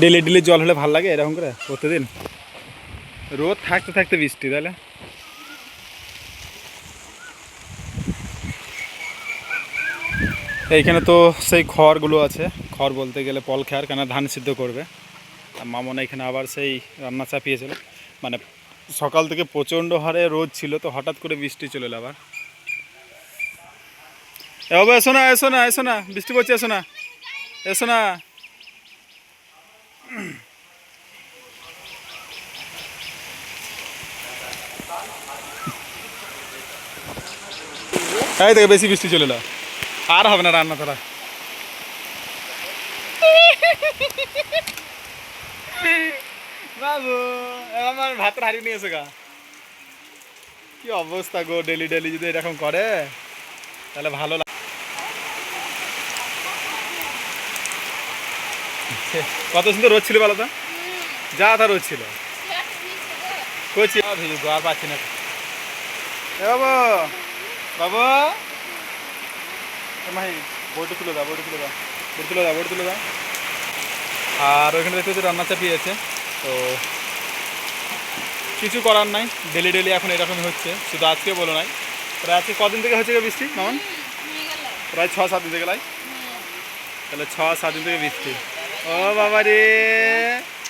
Daily daily জল হলে ভালো লাগে এরকম করে প্রতিদিন। রোদ থাকতে থাকতে বৃষ্টি, তাহলে? এইখানে তো সেই খড়গুলো আছে, খড় বলতে গেলে পল খেয়ার কেন ধান সিদ্ধ করবে। আর মামন এখানে আবার সেই রান্না চাপিয়েছিল। মানে সকাল থেকে প্রচণ্ড হারে রোদ ছিল, তো হঠাৎ করে বৃষ্টি চলে এলো আবার। এ এসো না এসো না এসো না বৃষ্টি পড়ছে এসো না এসো না এই থেকে বেশি বৃষ্টি চলে আর হবে না রান্না তারা বাবু আমার ভাতের হারিয়ে নিয়েছে গা। কি অবস্থা গো, ডেলি ডেলি যদি এরকম করে, তাহলে ভালো কত সুন্দর রোদ ছিল বলো তো? যা তা রোদ ছিল। আর পাচ্ছি না। বাবু বাবু। বইটা তুলে দাও বইটা তুলে দাও। বইটা তুলে দাও বইটা তুলে দাও। আর ওইখানে দেখতে হচ্ছে রান্না চাপিয়েছে তো কিছু করার নাই ডেলি ডেলি এখন এরকমই হচ্ছে। শুধু আজকে বলো নাই। প্রায় আজকে কদিন থেকে হচ্ছে বৃষ্টি মামন? প্রায় ছ সাত দিন থেকে লাই? তাহলে ছ সাত দিন থেকে বৃষ্টি। ও বাবা রে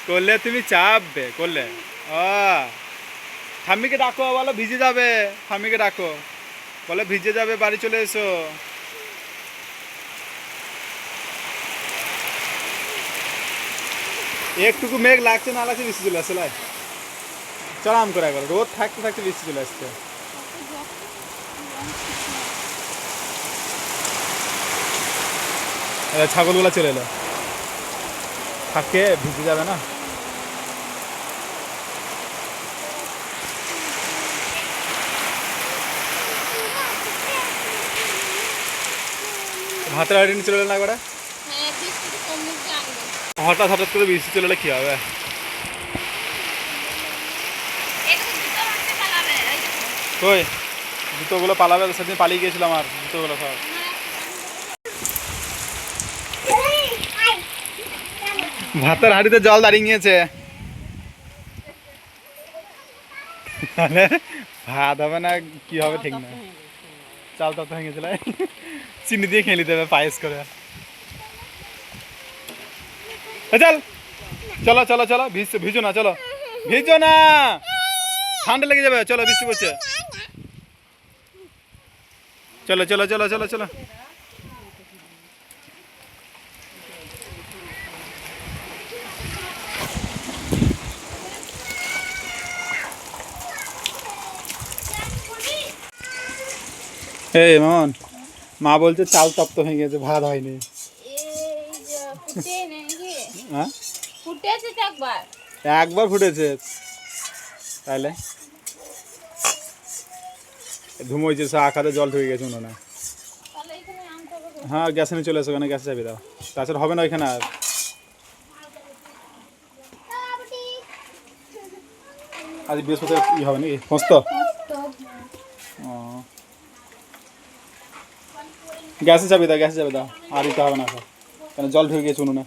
করলে তুমি চাপবে, করলে। ও ঠাম্মিকে ডাকো, বলো ভিজে যাবে ঠাম্মিকে ডাকো। বলে ভিজে যাবে, বাড়ি চলে এসো। একটুকু মেঘ লাগছে, না লাগছে, বৃষ্টি চলে আসছে, লাই। আম করে একবার, রোদ থাকতে থাকতে বৃষ্টি চলে আসছে। ছাগলগুলো চলে এলো। থাকে ভিজে যাবে না। ভাতের আইডি নিয়ে চলে এলো না একবারে? হঠাৎ হঠাৎ করে বৃষ্টি চলে কী হবে? কই? জুতোগুলো পালাবে সেদিন পালিয়ে গিয়েছিলাম আর জুতোগুলো সব। ভাতের হাঁড়িতে জল দাঁড়িয়ে ভাত হবে না, কি হবে ঠিক না। চাল তাল তো ভেঙে গেছিল চিনি দিয়ে খেয়ে নিতে হবে, পায়েস করে। চল, চলো চলো চলো ভিজো না, চলো। ভিজো না! ঠান্ডা লেগে যাবে, চলো, বৃষ্টি পড়ছে। চলো চলো চলো চলো চলো। এই মামন মা বলছে চাল তপ্ত হয়ে গেছে, ভাত হয়নি। হ্যাঁ? একবার ফুটেছে। তাহলে ধুমোইছে সে আখাতে জল ঢুকে গেছে উনুনে। হ্যাঁ গ্যাসে নিয়ে চলে এসো ওখানে গ্যাসে চাবি দাও। তাছাড়া হবে না ওইখানে আর। আজ বৃহস্পতি ই হবে নাকি? পোস্ত গ্যাসে যাবে দাও, গ্যাসে যাবে দাও। আর দিতে হবে না, স্যার। কেন জল ঢুকে গেছে উনুনে।